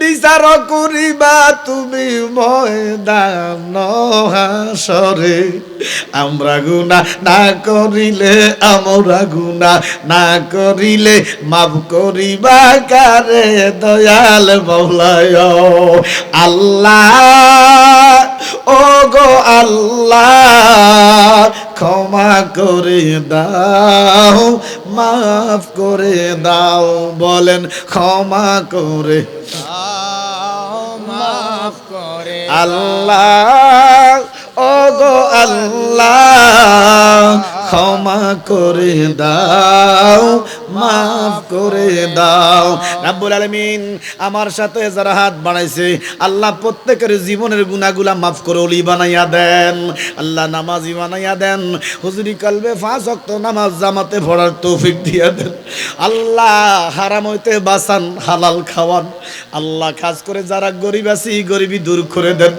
বিচার করিবা তুমি ময়দান হাসরে আমরা গুনা না করিলে, আমরা গুনা না করিলে মাফ করিবা কারে দয়াল মৌলায়। আল্লাহ ও গো আল্লাহ ক্ষমা করে দাও মাফ করে দাও বলেন ক্ষমা করে মাফ করে আল্লাহ ও গো আল্লাহ, ক্ষমা করে দাও, মাফ করে দাও। রাব্বুল আলামিন আমার সাথে যারা হাত বাড়াইছে, আল্লাহ প্রত্যেকের জীবনের গুনাহগুলা মাফ করে অলি বানাইয়া দেন। আল্লাহ নামাজি বানাইয়া দেন। হুজুরি কালবে পাঁচ ওয়াক্ত নামাজ জামাতে পড়ার তৌফিক দিয়া দেন। আল্লাহ হারাম হইতে বাঁচান, হালাল খাওয়ান। আল্লাহ খাস করে যারা গরিব আছে, গরিবি দূর করে দেন।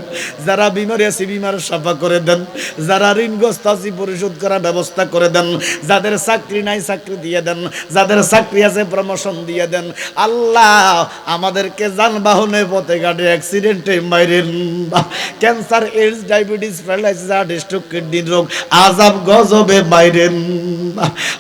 যারা বিমারি আছে, বিমার সাফা করে দেন। যারা ঋণগ্রস্ত আছে পরিশোধ করার ব্যবস্থা করে দেন। যাদের চাকরি নাই, চাকরি দিয়ে দেন। যাদের চাকরি আছে প্রমোশন দিয়ে দেন। আল্লাহ আমাদেরকে যানবাহনে, পথে গাড়ি অ্যাক্সিডেন্টে মাইরেন cancer AIDS diabetes paralysis heart stroke kidney রোগ আজাব, গজবে মাইরেন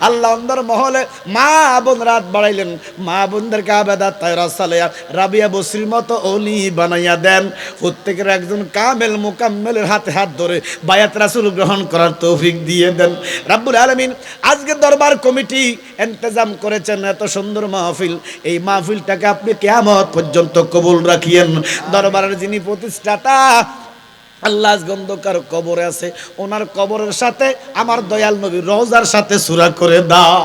আল্লাহ অন্দর মহলে মা বোন রাত বাড়াইলেন। মা বোনদেরকে আবেদাত তাইরা সালেয়া রাবিয়া বসরির মতো অলি বানাইয়া দেন। প্রত্যেকের একজন কামেল মোকাম্মেলের হাতে হাত ধরে বায়াত রাসুল গ্রহণ করার তৌফিক দিয়ে দেন। রাব্বুল আলমিন আজকে দরবার কমিটি ইন্তজাম করেছেন এত সুন্দর মাহফিল। এই মাহফিলটাকে আপনি কিয়ামত পর্যন্ত কবুল রাখিয়েন। দরবারের যিনি প্রতিষ্ঠাতা আল্লাহ গন্ধকার কবরে আছে, ওনার কবরের সাথে আমার দয়াল নবী রোজার সাথে সুরা করে দাও।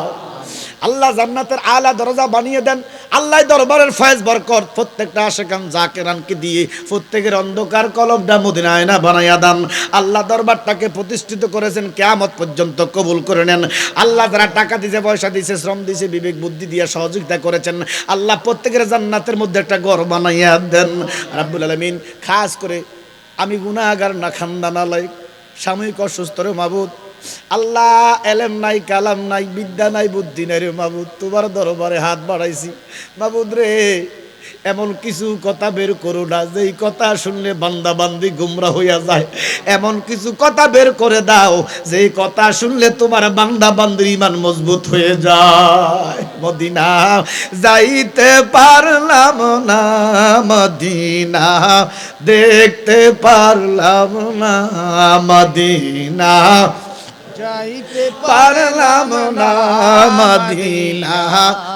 আল্লাহ জান্নাতের আলা দরজা বানিয়ে দেন, আল্লাহ দরবারের ফয়েজ বরকত, প্রত্যেকটা আশেকান জাকেরানকে দিয়ে প্রত্যেকের অন্ধকার কলবটা মদিনায় না বানাইয়া দেন। আল্লাহ দরবারটাকে প্রতিষ্ঠিত করেছেন, কেয়ামত পর্যন্ত কবুল করে নেন। আল্লাহ যারা টাকা দিয়েছে পয়সা দিয়েছে শ্রম দিয়েছে বিবেক বুদ্ধি দিয়ে সহযোগিতা করেছেন, আল্লাহ প্রত্যেকের জান্নাতের মধ্যে একটা ঘর বানাইয়া দেন। রাব্বুল আলমিন, খাস করে আমি গুণাগার না খান্দানালাই সাময়িক অসুস্থ রে মাবুদ। আল্লাহ এলেম নাই, কালাম নাই, বিদ্যা নাই, বুদ্ধি নাই রে মাবুদ। তোমার দরবারে হাত বাড়াইছি। মাবুদ রে এমন কিছু কথা বের করো না, যেই কথা শুনলে বান্দা বান্দি গুমরা হইয়া যায়। এমন কিছু কথা বের করে দাও, যেই কথা শুনলে তোমার বান্দা বান্দির ইমান মজবুত হয়ে যায়। মদিনা যাইতে পারলাম না, মদিনা দেখতে পারলাম না, মদিনা যাইতে পারলাম না, মদিনা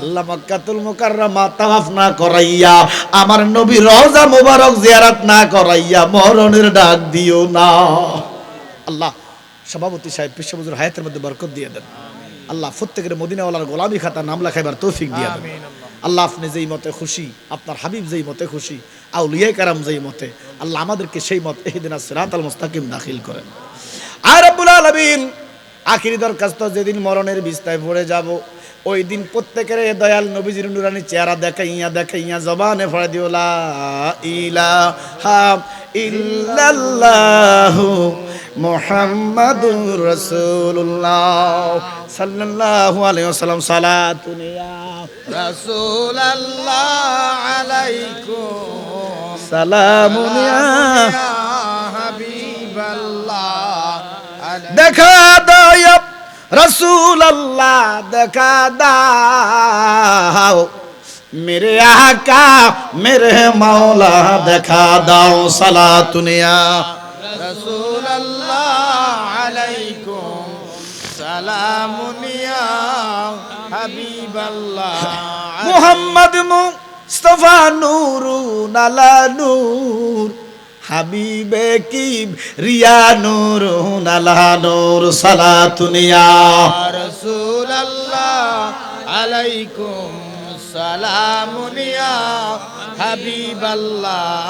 আল্লাহ মক্কাতুল মুকাররমা তাওয়াফ না করাইয়া আমার নবী রওজা মুবারক জিয়ারত না করাইয়া মরণের ডাক দিও না। আল্লাহ সভাপতি সাহেব পিসাবুজুর হায়াতের মধ্যে বরকত দিয়ে দেন। আল্লাহ প্রত্যেকের মদিনাওয়ালার গোলামি খাতা নাম লেখাইবার তৌফিক দিয়ে দেন। আল্লাহ। আপনি যেই মতে খুশি আপনার হাবিব যেই মতে খুশি আউলিয়া কারাম যেই মতে আল্লাহ আমাদেরকে সেই মত এহিদিন সিরাত আল মুস্তাকিম দাখিল করেন। আর রব্বুল আলামিন আখিরি দরখাস্ত যেদিন মরণের বিস্তায় পড়ে যাব ওই দিন প্রত্যেকের দয়াল নবীজির নুরানি চেহারা দেখাইয়া দেখাইয়া জবানে ফড়ে দিও, লা ইলাহা ইল্লাল্লাহু মুহাম্মাদুর রাসূলুল্লাহ সাল্লাল্লাহু আলাইহি ওয়াসাল্লাম সালাতুন ইয়া রাসূল আল্লাহ আলাইকুম সালামুন ইয়া হাবিবাল্লাহ দেখা দাও রসুল আল্লাহ দেখা দাও। মেরে আকা মেরে মাওলা দেখা দাও সালাতুনিয়া রাসূল আল্লাহ আলাইকুম সালামুন ইয়া হাবিবাল্লাহ মুহাম্মদ মুস্তফা নূরুন আলা নূর। হাবিবে কি? রিয়া নূর আলা নূর সালাতুনিয়া রাসূল আল্লাহ আলাইকুম সালামুন ইয়া হাবিবাল্লাহ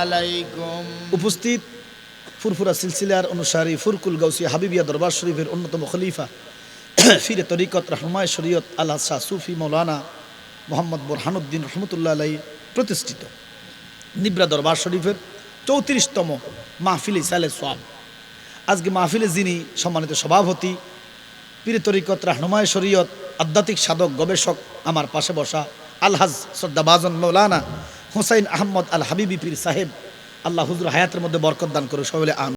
আলাইকুম। উপস্থিত ফুরফুরা সিলসিলার অনুসারী ফুরকুল গৌসি হাবিবিয়া দরবার শরীফের অন্যতম খলিফা ফিরে তরিকত রহমায় শরীয়ত আল্লাহ শাহ সুফি মৌলানা মোহাম্মদ বোরহানুদ্দিন রহমতুল্লাহ আলাই প্রতিষ্ঠিত। নিব্রা দরবার শরীফের চৌত্রিশতম মাহফিল ইসালে সোয়াব। আজকে মাহফিলে যিনি সম্মানিত সভাপতি, পীর তরিকত, রাহনুমায় শরীয়ত, আধ্যাত্মিক সাধক, গবেষক, আমার পাশে বসা আলহাজ শ্রদ্ধাবাজন মৌলানা হুসাইন আহমদ আল হাবিবি পীর সাহেব, আল্লাহ হুজুর হায়াতের মধ্যে বরকত দান করে সকলে আম